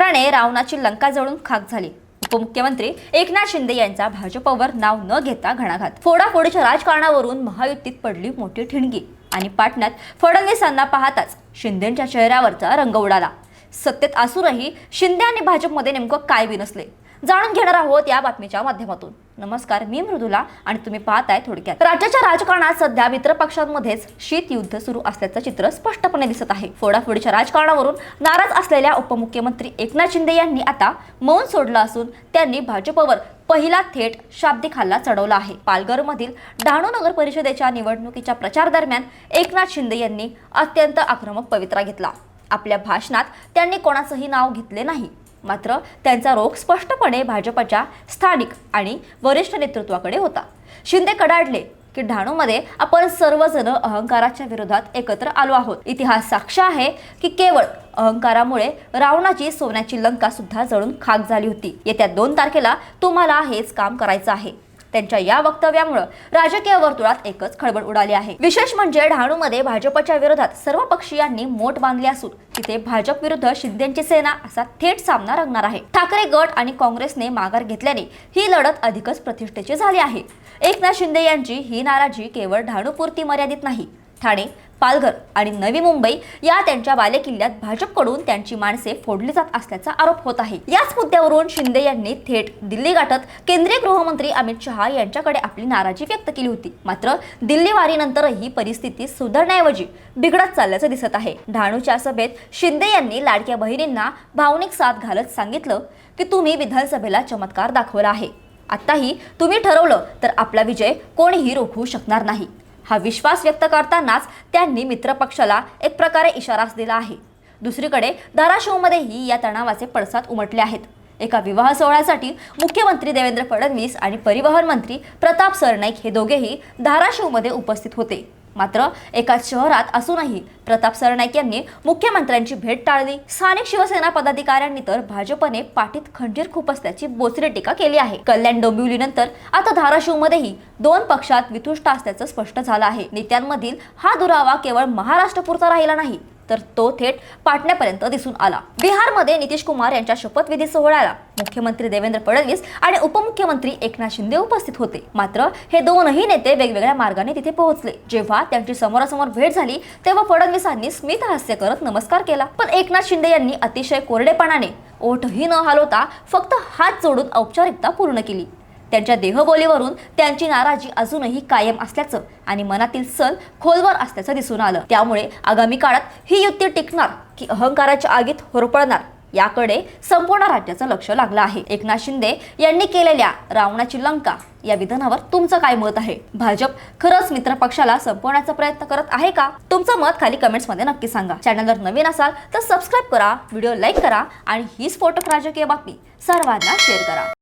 प्रहाराने रावणाची लंका जळून खाक झाली. उपमुख्यमंत्री एकनाथ शिंदे यांचा भाजपवर नाव न घेता घणाघात. फोडाफोडीच्या राजकारणावरून महायुतीत पडली मोठी ठिणगी आणि पाटण्यात फडणवीसांना पाहताच शिंदेच्या चेहऱ्यावरचा रंग उडाला. सत्तेत असूनही शिंदे आणि भाजपमध्ये नेमकं काय बिनसले जाणून घेणार आहोत या बातमीच्या माध्यमातून. नमस्कार मी मृदुला आणि तुम्ही पाहताय थोडक्यात. राज्याच्या राजकारणात सध्या मित्रपक्षांमध्येच शीत युद्ध सुरू असल्याचं चित्र स्पष्टपणे दिसत आहे. फोडाफोडीच्या राजकारणावरून नाराज असलेल्या उपमुख्यमंत्री एकनाथ शिंदे यांनी आता मौन सोडलं असून त्यांनी भाजपवर पहिला थेट शाब्दिक हल्ला चढवला आहे. पालघरमधील डहाणू नगर परिषदेच्या निवडणुकीच्या प्रचार दरम्यान एकनाथ शिंदे यांनी अत्यंत आक्रमक पवित्रा घेतला. आपल्या भाषणात त्यांनी कोणाचंही नाव घेतले नाही. मात्र त्यांचा रोख स्पष्टपणे भाजपच्या स्थानिक आणि वरिष्ठ नेतृत्वाकडे होता. शिंदे कडाडले की डहाणूमध्ये आपण सर्वजण अहंकाराच्या विरोधात एकत्र आलो आहोत. इतिहास साक्ष आहे की केवळ अहंकारामुळे रावणाची सोन्याची लंका सुद्धा जळून खाक झाली होती. येत्या दोन तारखेला तुम्हाला हेच काम करायचं आहे. त्यांच्या या वक्तव्यामुळे राजकीय वर्तुळात एकच खळबळ उडाली आहे. विशेष म्हणजे डहाणूमध्ये भाजपच्या विरोधात सर्व पक्षीयांनी मोठ बांधली असून तिथे भाजप विरुद्ध शिंदेची सेना असा थेट सामना रंगणार आहे. ठाकरे गट आणि काँग्रेसने माघार घेतल्याने ही लढत अधिकच प्रतिष्ठेची झाली आहे. एकनाथ शिंदे यांची ही नाराजी केवळ डहाणूपुरती मर्यादित नाही. ठाणे पालघर आणि नवी मुंबई या त्यांच्या बालेकिल्ल्यात भाजपकडून त्यांची माणसे फोडली जात असल्याचा आरोप होत आहे. याच मुद्द्यावरून शिंदे यांनी थेट दिल्ली गाठत केंद्रीय गृहमंत्री अमित शहा यांच्याकडे आपली नाराजी व्यक्त केली होती. मात्र दिल्ली वारीनंतरही परिस्थिती सुधारण्याऐवजी बिघडत चालल्याचं दिसत आहे. डहाणूच्या सभेत शिंदे यांनी लाडक्या बहिणींना भावनिक साथ घालत सांगितलं की तुम्ही विधानसभेला चमत्कार दाखवला आहे. आत्ताही तुम्ही ठरवलं तर आपला विजय कोणीही रोखू शकणार नाही. हा विश्वास व्यक्त करतानाच त्यांनी मित्रपक्षाला एक प्रकारे इशाराच दिला आहे. दुसरीकडे धाराशिवमध्येही या तणावाचे पडसाद उमटले आहेत. एका विवाह सोहळ्यासाठी मुख्यमंत्री देवेंद्र फडणवीस आणि परिवहन मंत्री प्रताप सरनाईक हे दोघेही धाराशिवमध्ये उपस्थित होते. मात्र एकाच शहरात असूनही प्रताप सरनाईक यांनी मुख्यमंत्र्यांची भेट टाळली. स्थानिक शिवसेना पदाधिकाऱ्यांनी तर भाजपने पाठीत खंजीर खुपसल्याची बोचरी टीका केली आहे. कल्याण डोंबिवलीनंतर आता धाराशिवमध्येही दोन पक्षात वितुष्ट असल्याचं स्पष्ट झालं आहे. नेत्यांमधील हा दुरावा केवळ महाराष्ट्रपुरता राहिला नाही तर तो थेट पाटण्यापर्यंत दिसून आला. बिहारमध्ये नितीश कुमार यांच्या शपथविधी सोहळ्याला मुख्यमंत्री देवेंद्र फडणवीस आणि उपमुख्यमंत्री एकनाथ शिंदे उपस्थित होते. मात्र हे दोनही नेते वेगवेगळ्या मार्गाने तिथे पोहोचले. जेव्हा त्यांची समोरासमोर भेट झाली तेव्हा फडणवीसांनी स्मित हास्य करत नमस्कार केला. पण एकनाथ शिंदे यांनी अतिशय कोरडेपणाने ओठही न हलवता फक्त हात जोडून औपचारिकता पूर्ण केली. त्यांच्या देहबोलीवरून त्यांची नाराजी अजूनही कायम असल्याचं आणि मनातील सल खोलवर असल्याचं दिसून आलं. त्यामुळे आगामी काळात ही युती टिकणार की अहंकाराच्या आगीत होरपळणार याकडे संपूर्ण राज्याचं लक्ष लागलं आहे. एकनाथ शिंदे यांनी केलेल्या रावणाची लंका या विधानावर तुमचं काय मत आहे? भाजप खरंच मित्र पक्षाला संपवण्याचा प्रयत्न करत आहे का? तुमचं मत खाली कमेंट्समध्ये नक्की सांगा. चॅनलवर नवीन असाल तर सबस्क्राईब करा व्हिडिओ लाईक करा आणि हीच फोटो राजकीय बातमी सर्वांना शेअर करा.